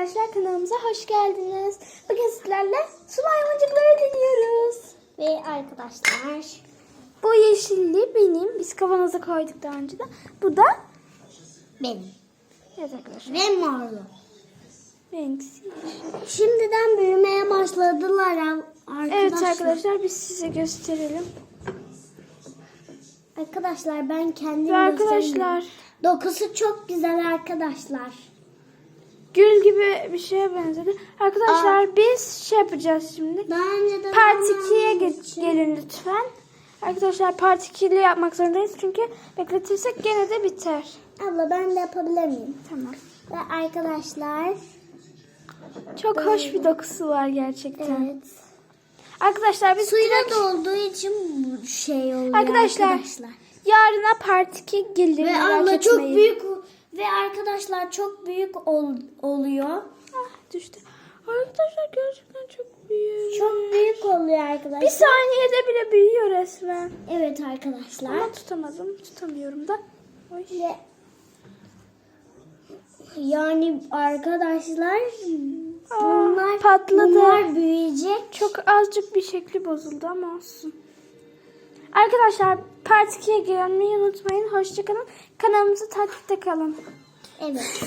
arkadaşlar kanalımıza hoş geldiniz. Bugün sizlerle su maymuncukları deniyoruz. Ve arkadaşlar Bu yeşilli benim. Biz kavanoza koyduk daha önceden. Bu da benim evet arkadaşlar. ve morlu. Renksiz. Şimdiden büyümeye başladılar arkadaşlar. Evet arkadaşlar biz size gösterelim. Arkadaşlar ben kendim Ve arkadaşlar. Dokusu çok güzel arkadaşlar. gül gibi bir şeye benzedi. Arkadaşlar biz şey yapacağız şimdi. Önce de Part ben 2'ye yaptığım geç, için- gelin lütfen. Arkadaşlar part 2'li yapmak zorundayız çünkü bekletirsek gene de biter. Abla ben de yapabilir miyim? Tamam. Ve arkadaşlar Çok hoş bir dokusu var gerçekten. evet. Arkadaşlar biz Suyla direkt dolduğu için bu şey oluyor Arkadaşlar, arkadaşlar. yarına part 2 gelir. Ve abla çok büyük ve arkadaşlar çok büyük ol- oluyor. Ah, düştü. Arkadaşlar gerçekten çok büyük. Çok büyük oluyor arkadaşlar. Bir saniyede bile büyüyor resmen. Evet arkadaşlar. Ama tutamadım. Tutamıyorum da. Oy. Ve yani arkadaşlar Aa, bunlar patladı. Bunlar büyüyecek. Çok azıcık bir şekli bozuldu ama olsun. Arkadaşlar part 2'ye gelmeyi unutmayın. Hoşçakalın. Kanalımızı takipte kalın. Evet.